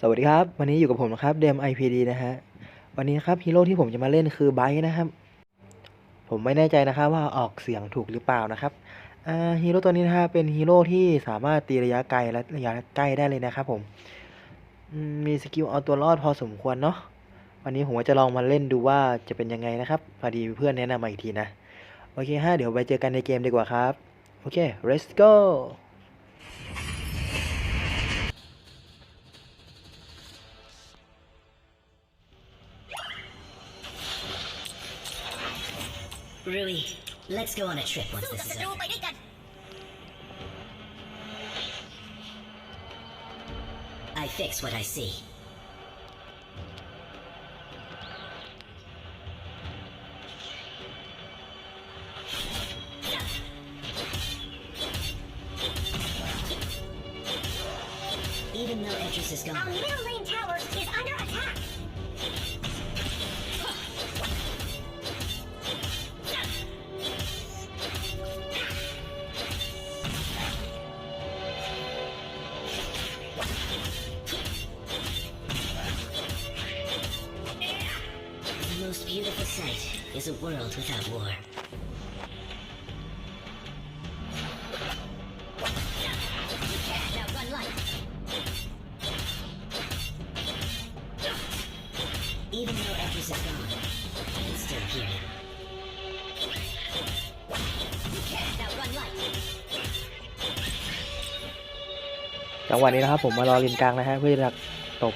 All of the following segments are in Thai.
สวัสดีครับ วันนี้อยู่กับผมนะครับเดม IPD นะฮะ วันนี้นะครับฮีโร่ที่ผมจะมาเล่นคือไบค์นะครับ ผมไม่แน่ใจนะครับว่าออกเสียงถูกหรือเปล่านะครับฮีโร่ตัวนี้นะฮะเป็นฮีโร่ที่สามารถตีระยะไกลและระยะใกล้ได้เลยนะครับผม มีสกิลเอาตัวรอดพอสมควรเนาะ วันนี้ผมจะลองมาเล่นดูว่าจะเป็นยังไงนะครับ พอดีเพื่อนแนะนำมาอีกทีนะ โอเคฮะเดี๋ยวไปเจอกันในเกมดีกว่าครับ Okay, let's go! Rui, let's go on a trip once this is over. I fix what I see. Even though Edris is Our middle lane tower is under attack. the most beautiful sight is a world without war. จังหวะนี้นะครับ ผมมารอเลนกลางนะฮะเพื่อจะดักตบ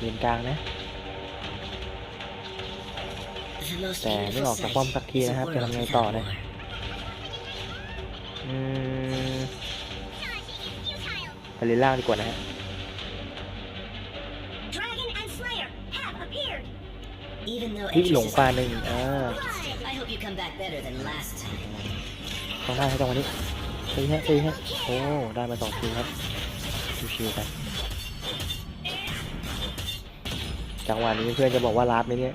เลนกลางนะ The most แต่ไม่ออกจากป้อมสักทีนะครับ จะทำไงต่อเนี่ยอืมไปเลนล่างดีกว่านะฮะ Dragon and Slayer have appeared. Even though ที่ Edris หลง is ปลาหนึ่งอ่า I hope you come back better than last time. ต้องได้ครับจังหวะนี้ ตีฮะตีฮะโอ้ได้มาสองทีครับชิวๆกันจังหวะนี้เพื่อนจะบอกว่าลาดไหมเนี่ย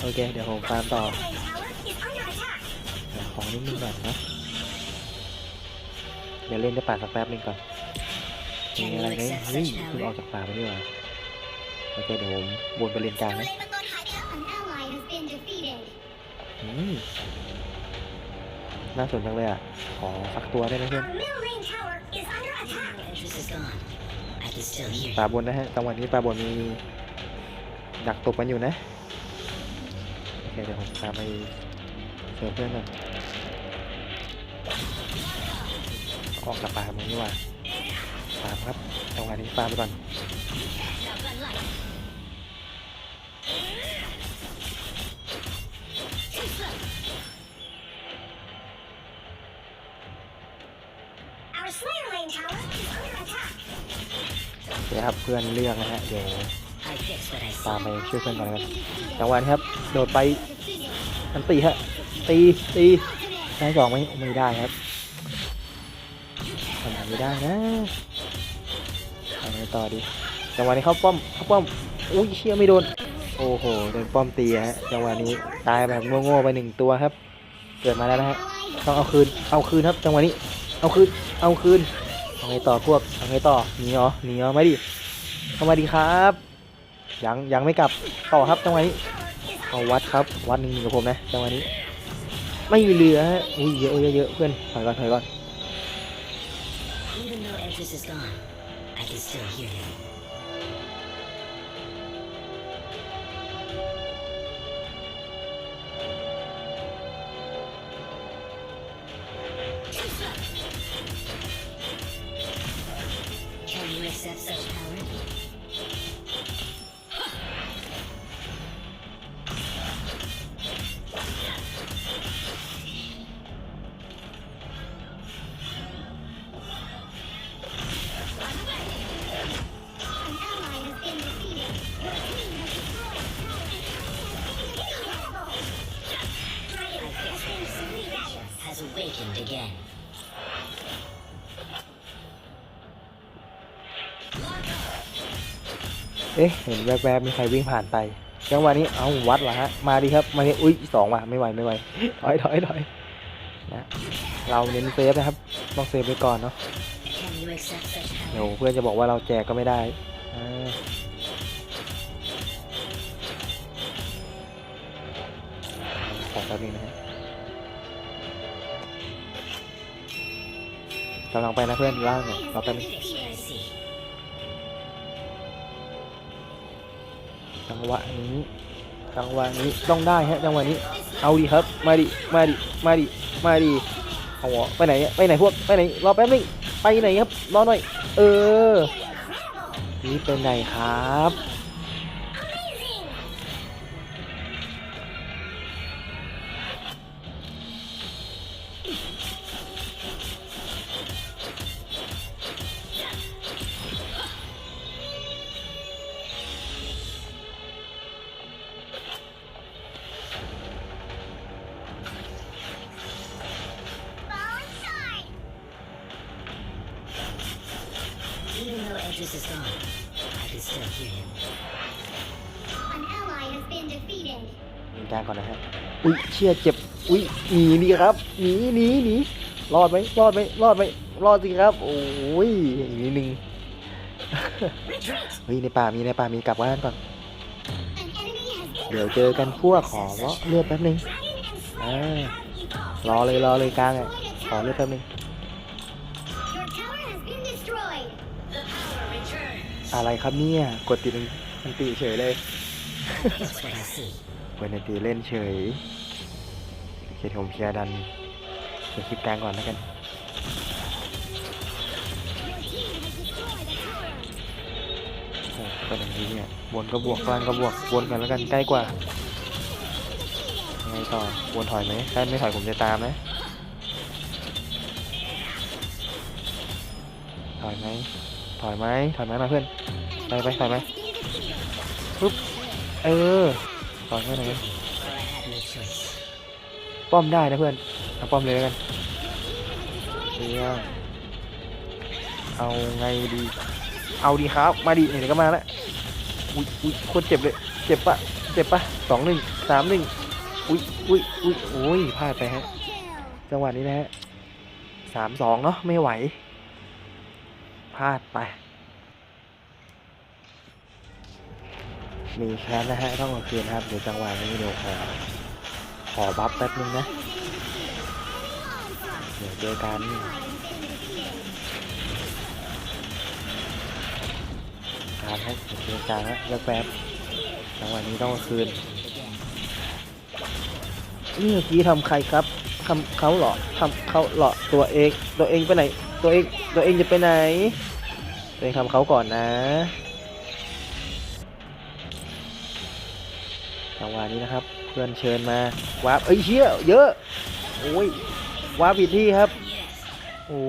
โอเค เดี๋ยวผมฟาร์มต่อ Middle lane tower is under attack. หาของนิดนึงก่อนนะ เดี๋ยวเล่นได้ป่าสักแป๊บนึงก่อนมีอะไรไหมเฮ้ยเพิ่งออกจากป่าไปนี่หว่าโอเคเดี๋ยวผมวนไปเลนกลางนะ An ally has been defeated. อืม น่าสนจังเลยอะ ขอสักตัวได้ไหมเพื่อน Our middle lane tower is under Even attack. though Edris is gone, I can still hear ป่า him. บนนะฮะจังหวะนี้ป่าบนมีดักตบกันอยู่นะ โอเคเดี๋ยวผมพาไปเจอเพื่อนก่อนออกจากป่ามึงนี่หว่าปาล์มครับจังหวะนี้ปาล์มไปก่อน เดี๋ยวครับเพื่อนเลือกนะฮะเดี๋ยว I fix what I ตาม see. ไปช่วยเพื่อนก่อน Has นะครับ been defeated. จังหวะนี้ครับ โดดไปอันตีฮะตีตีได้สองไหมไม่ได้ครับทำไม่ได้นะทำไงต่อดีจังหวะนี้เข้าป้อมเข้าป้อมอุ้ยเชี่ยไม่โดนโอ้โหโดนป้อมตีฮะจังหวะนี้ตายแบบโง่ๆไปหนึ่งตัวครับ เกิดมาแล้วนะฮะต้องเอาคืนเอาคืนครับจังหวะนี้เอาคืนเอาคืนเอาไงต่อพวกเอาไงต่อหนีเหรอหนีเหรอไม่ดิ เข้ามาดีครับ ยังยังไม่กลับต่อครับจังหวะนี้เอาวัดครับวัดหนึ่งกับผมนะจังหวะนี้ ไม่เหลืออุ้ยเยอะเยอะเยอะเพื่อนถอยก่อนถอยก่อน again. เอ๊ะเห็นแวบๆมีใครวิ่งผ่านไปจังหวะนี้เอาวัดเหรอฮะมาดีครับมาดิอุ้ยสองว่ะไม่ไหวไม่ไหวถอยถอยถอยนะเราเน้นเซฟนะครับต้องเซฟไว้ก่อนเนาะ Can you accept such เดี๋ยว help? เพื่อนจะบอกว่าเราแจกก็ไม่ได้อ่าขอแป๊บนึงนะฮะ กำลังไปนะเพื่อนล่างเนี่ยรอแป๊บนึง I see. จังหวะนี้จังหวะนี้ต้องได้ฮะจังหวะนี้ เอาดีครับ มาดิมาดิมาดิมาดิเอาหัวไปไหนอะไปไหนพวกไปไหนรอแป๊บนึงไปไหนครับรอหน่อย เออนี่เป็นไหนครับ Even though Edris is gone, I can still hear him. An ally has been defeated. มีการก่อนนะฮะ อุ้ยเชี่ยเจ็บ อุ้ยหนีดีครับ หนีหนีหนีรอดไหมรอดไหมรอดไหมรอดสิครับ โอ้ยอีกนิดนึง เฮ้ยในป่ามีในป่ามีกลับบ้านก่อน An enemy has been เดี๋ยวเจอกันพวกขอเลือดแป๊บนึง dragon and อ่ารอเลยรอเลยกลางอะ ขอเลือดแป๊บนึง อะไรครับเนี่ย กดติดมันติเฉยเลยเปิดในตีเล่นเฉยเคเดี๋ยวผมเคลียร์ดันเดี๋ยวคลิปกลางก่อนแล้วกัน Your team has destroyed a tower. โอ้เป็อย่างนี้เนี่ยบนก็บวกกลางก็บวกวนกันแล้วกันใกล้กว่าไงต่อวนถอยไหมถ้าไม่ถอยผมจะตามนะถอยไหม ถอยไหมถอยไหมมาเพื่อนไปไปถอยไหมปุ๊บเออถอยไหมหน่อยไหมป้อมได้นะเพื่อนเอาป้อมเลยแล้วกันเดี๋ยวเอาไงดี เอาดีครับ มาดิไหนๆก็มาแล้วอุ้ยอุ้ยโคตรเจ็บเลย เจ็บปะเจ็บปะสองหนึ่งสามหนึ่งอุ้ยอุ้ยอุ้ยโอ้ยพลาดไปฮะ จังหวะนี้นะฮะสามสองเนาะไม่ไหว พลาดไป มีแค้นนะฮะต้องเอาคืนครับเดี๋ยวจังหวะนี้เดี๋ยวขอขอบัฟแป๊บนึงนะ เดี๋ยวเจอกันการให้เดี๋ยวเจอกันนะแป๊บแป๊บจังหวะนี้ต้องเอาคืนนี่เมื่อกี้ทำใครครับทำเขาเหรอทำเขาเหรอตัวเองตัวเองไปไหน ตัวเองตัวเองจะไปไหน ตัวเองทำเขาก่อนนะจังหวะนี้นะครับ เพื่อนเชิญมาวาร์ปเอ้ยเชี่ยเยอะโอ้ยวาร์ปผิดที่ครับ โอ้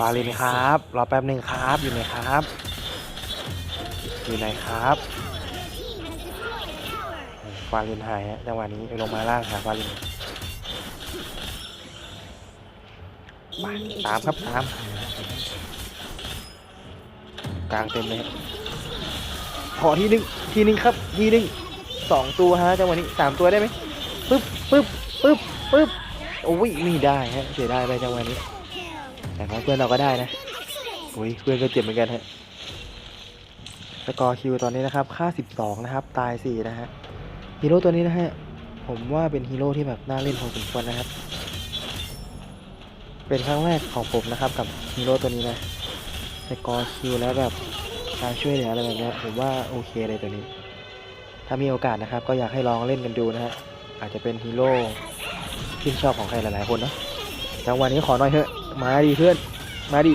ฟาลินครับ รอแป๊บหนึ่งครับ อยู่ไหนครับ อยู่ไหนครับฟาลินหายฮะจังหวะนี้ลงมาล่างหาฟาลินมาตามครับตาม กลางเต็มเลยขอทีหนึ่งทีหนึ่งครับ ทีหนึ่งสองตัวฮะจังหวะนี้สามตัวได้ไหมปึ๊บปึ๊บปึ๊บปึ๊บโอ้ยไม่ได้ฮะเสียได้ไปจังหวะนี้ แต่ว่าเพื่อนเราก็ได้นะ Excellent. อุ้ยเพื่อนก็เจ็บเหมือนกันฮะสกอร์คิวตอนนี้นะครับ ค่า 12 นะครับ ตาย 4 นะฮะ ฮีโร่ตัวนี้นะฮะ ผมว่าเป็นฮีโร่ที่แบบน่าเล่นพอสมควรนะครับ เป็นครั้งแรกของผมนะครับกับฮีโร่ตัวนี้นะ สกอร์คิวแล้วแบบการช่วยเหลืออะไรแบบนี้ผมว่าโอเคเลยตัวนี้ ถ้ามีโอกาสนะครับ ก็อยากให้ลองเล่นกันดูนะฮะ อาจจะเป็นฮีโร่ที่ชอบของใครหลายๆคนเนะจังหวะนี้ขอหน่อยเถอะ มาดิเพื่อน มาดิ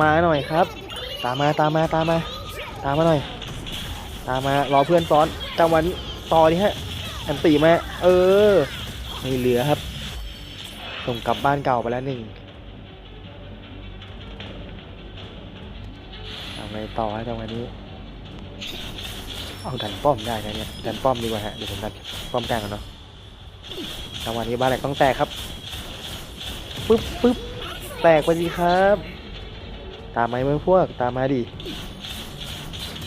มาหน่อยครับ ตามมาตามมาตามมา ตามมาหน่อย ตามมารอเพื่อนซ้อนจังหวะนี้ต่อดิฮะอันตีมาเออไม่เหลือครับ ส่งกลับบ้านเก่าไปแล้วหนึ่งเอาไงต่อฮะจังหวะนี้เอาดันป้อมได้นะเนี่ยดันป้อมดีกว่าฮะเดี๋ยวผมดันป้อมกลางก่อนเนาะจังหวะนี้บ้านแหลกต้องแตกครับ ปึ๊บปึ๊บแตกไปสิครับ ตามไหมเมื่อพวก ตามมาดิ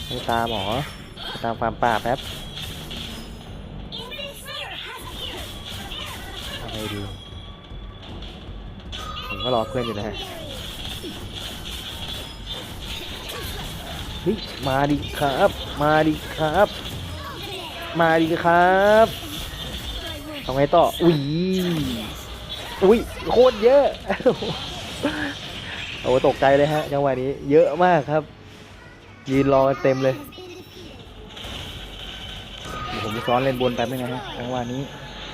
ไม่ตามหมอตามฟามป่าแป๊บทำไงดีผมก็รอเพื่อนอยู่นะฮะฮ้ยมาดิครับ มาดิครับ มาดิครับทำไงต่ออุ้ย อุ้ยโคตรเยอะ โอ้ตกใจเลยฮะจังหวะนี้ เยอะมากครับ ยืนรอกันเต็มเลยเดี๋ยวผมจะซ้อนเล่นบนแป๊บนึงนะฮะจังหวะนี้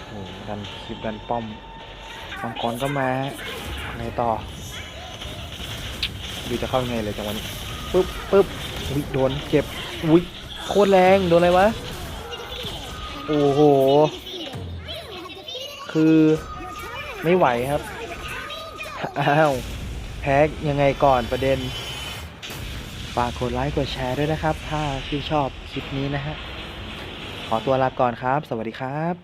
โอ้ดันคลิปดันป้อมมังกรก็มาฮะไงต่อดูจะเข้ายังไงเลยจังหวะนี้ปึ๊บปึ๊บอุ้ยโดนเจ็บอุ้ยโคตรแรงโดนอะไรวะโอ้โหคือ ไม่ไหวครับ อ้าว แพ้ยังไงก่อนประเด็น ฝากกดไลค์กดแชร์ด้วยนะครับ ถ้าชื่นชอบคลิปนี้นะฮะ ขอตัวลาก่อนครับ สวัสดีครับ